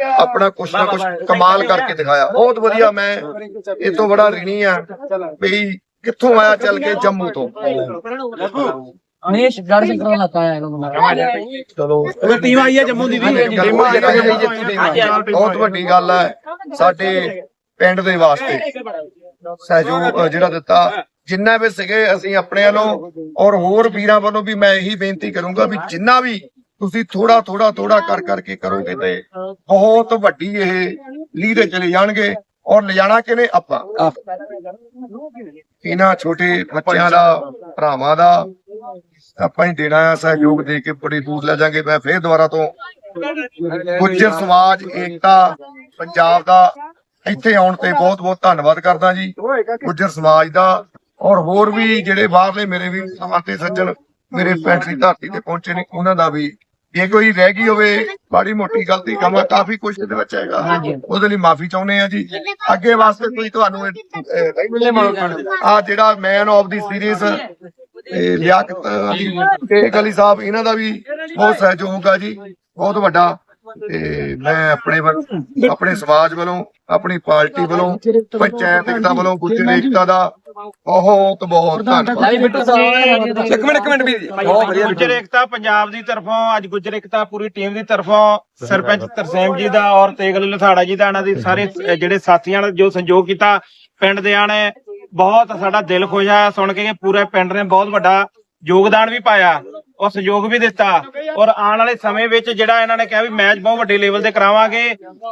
ਆਪਣਾ ਕੁਛ ਨਾ ਕੁਛ ਕਮਾਲ ਕਰਕੇ ਦਿਖਾਇਆ। ਬਹੁਤ ਵਧੀਆ ਮੈਂ ਇਹ ਤੋਂ ਬੜਾ ਰਿਣੀ ਆ ਵੀ ਕਿੱਥੋਂ ਆਇਆ ਚੱਲ ਕੇ ਜੰਮੂ ਤੋਂ? ਹਮੇਸ਼ ਗੜ ਸ਼ੰਕਰ ਵਾਲਾ ਆਇਆ ਇਹਨਾਂ। ਚਲੋ। ਟੀਮ ਆਈ ਹੈ ਜੰਮੂ ਦੀ ਵੀ। ਬਹੁਤ ਵੱਡੀ ਗੱਲ ਹੈ ਸਾਡੇ ਪਿੰਡ ਦੇ ਵਾਸਤੇ। ਸਹਿਯੋਗ ਜਿਹੜਾ ਦਿੱਤਾ। ਜਿੰਨਾ ਵੀ ਸੀਗੇ ਅਸੀਂ ਆਪਣੇ ਵੱਲੋਂ ਔਰ ਹੋਰ ਵੀਰਾਂ ਵੱਲੋਂ ਵੀ ਮੈਂ ਇਹੀ ਬੇਨਤੀ ਕਰੂੰਗਾ ਵੀ ਜਿੰਨਾ ਵੀ ਤੁਸੀਂ ਥੋੜਾ ਥੋੜਾ ਥੋੜਾ ਕਰ ਕਰਕੇ ਕਰੋਗੇ ਤੇ ਬਹੁਤ ਵੱਡੀ ਇਹ ਲੀਡ ਚਲੇ ਜਾਣਗੇ ਔਰ ਲਿਜਾਣਾ ਕਿਨੇ ਆਪਾਂ। ਇਹਨਾਂ ਛੋਟੇ ਬੱਚਿਆਂ ਦਾ, ਭਰਾਵਾਂ ਦਾ ਆਪਾਂ ਹੀ ਦੇਣਾ ਹੈ ਸਹਿਯੋਗ ਦੇ ਕੇ ਬੜੀ ਦੂਰ ਲੈ ਜਾਾਂਗੇ। ਮੈਂ ਫੇਰ ਦੁਬਾਰਾ ਤੋਂ ਗੁੱਜਰ ਸਮਾਜ, ਏਕਤਾ ਪੰਜਾਬ ਦਾ ਇੱਥੇ ਆਉਣ ਤੇ ਬਹੁਤ ਬਹੁਤ ਧੰਨਵਾਦ ਕਰਦਾ ਜੀ, ਗੁੱਜਰ ਸਮਾਜ ਦਾ। ਔਰ ਹੋਰ ਵੀ ਜਿਹੜੇ ਬਾਹਰਲੇ ਮੇਰੇ ਵੀ ਸਮਾਤੇ ਸੱਜਣ, ਮੇਰੇ ਪਿੰਡ ਦੀ ਧਰਤੀ ਤੇ ਪਹੁੰਚੇ ਨੇ, ਉਹਨਾਂ ਦਾ ਵੀ ਜੇ ਕੋਈ ਰਹਿ ਗਈ ਹੋਵੇ ਬਾੜੀ ਮੋਟੀ ਗਲਤੀ ਕਮਾ ਕਾਫੀ ਕੁਝ ਇਹਦੇ ਵਿੱਚ ਹੈਗਾ। ਉਹਦੇ ਲਈ ਮਾਫੀ ਚਾਹੁੰਦੇ ਆ ਜੀ। ਅੱਗੇ ਵਾਸਤੇ ਕੋਈ ਤੁਹਾਨੂੰ ਆ ਜਿਹੜਾ man of the series Liaquat Ali Sheikh Ali Sahib ਇਹਨਾਂ ਦਾ ਵੀ ਬਹੁਤ ਸਹਿਯੋਗ ਆ ਜੀ। ਬਹੁਤ ਵੱਡਾ। ਤੇ ਮੈਂ ਆਪਣੇ ਵੱਲ- ਆਪਣੇ ਸਮਾਜ ਵੱਲੋਂ ਆਪਣੀ ਪਾਰਟੀ ਵੱਲੋਂ ਪੰਚਾਇਤ ਏਕਤਾ ਵੱਲੋਂ ਗੁੱਜਰ ਏਕਤਾ ਦਾ ਬਹੁਤ ਬਹੁਤ ਧੰਨਵਾਦ ਇੱਕ ਮਿੰਟ ਇੱਕ ਮਿੰਟ ਵੀ ਬਹੁਤ ਵਧੀਆ। ਗੁੱਜਰ ਏਕਤਾ ਪੰਜਾਬ ਦੀ ਤਰਫੋਂ ਅੱਜ ਗੁੱਜਰ ਏਕਤਾ ਪੂਰੀ ਟੀਮ ਦੀ ਤਰਫੋਂ ਸਰਪੰਚ ਤਰਸੇਮ ਜੀ ਦਾ ਔਰ ਤੇਗਲ ਲਥਾੜਾ ਜੀ ਦਾ ਇਹਨਾਂ ਦੀ ਸਾਰੇ ਜਿਹੜੇ ਸਾਥੀਆਂ ਨੇ ਜੋ ਸੰਯੋਗ ਕੀਤਾ ਪਿੰਡ ਦੇ ਨੇ ਬਹੁਤ ਸਾਡਾ ਦਿਲ ਖੁਸ਼ ਆ ਸੁਣ ਕੇ ਕਿ ਪੂਰੇ ਪਿੰਡ ਨੇ ਬਹੁਤ ਵੱਡਾ ਯੋਗਦਾਨ ਵੀ ਪਾਇਆ। ਔਰ ਸਹਿਯੋਗ ਵੀ ਦਿੱਤਾ। ਔਰ ਆਉਣ ਵਾਲੇ ਸਮੇਂ ਵਿੱਚ ਜਿਹੜਾ ਇਹਨਾਂ ਨੇ ਕਿਹਾ ਵੀ ਮੈਚ ਬਹੁਤ ਵੱਡੇ ਲੈਵਲ ਤੇ ਕਰਾਵਾਂਗੇ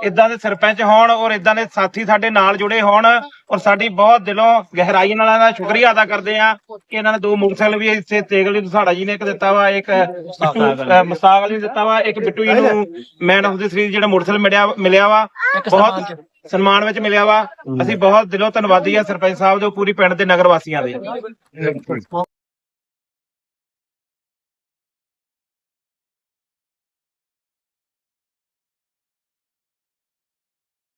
ਇਦਾਂ ਦੇ ਸਰਪੰਚ ਹੋਣ ਔਰ ਇਦਾਂ ਦੇ ਸਾਥੀ ਸਾਡੇ ਨਾਲ ਜੁੜੇ ਹੋਣ ਔਰ ਸਾਡੀ ਬਹੁਤ ਦਿਲੋਂ ਗਹਿਰਾਈ ਨਾਲ ਇਹਨਾਂ ਦਾ ਸ਼ੁਕਰੀਆ ਅਦਾ ਕਰਦੇ ਆ ਕਿ ਇਹਨਾਂ ਨੇ ਦੋ ਮੋਟਰਸਾਈਕਲ ਵੀ ਇੱਥੇ ਤੇਗਲੀ ਦੁਸਾੜਾ ਜੀ ਨੇ ਇੱਕ ਦਿੱਤਾ ਵਾ ਇੱਕ ਅਲੀ। ਨੇ ਦਿੱਤਾ ਵਾ ਇੱਕ ਬਿੱਟੂ ਜੀ ਨੂੰ ਮੈਨ ਆਫ ਦੀ ਸੀਰੀਜ਼ ਜਿਹੜਾ ਮੋਟਰਸਾਈਕਲ ਮਿਲਿਆ ਮਿਲਿਆ ਵਾ ਬਹੁਤ ਸਨਮਾਨ ਵਿੱਚ ਮਿਲਿਆ ਵਾ। ਅਸੀਂ ਬਹੁਤ ਦਿਲੋਂ ਧੰਨਵਾਦੀ ਆ ਸਰਪੰਚ ਸਾਹਿਬ ਦੇ ਪੂਰੀ ਪਿੰਡ ਦੇ ਨਗਰ ਵਾਸੀਆਂ ਦੇ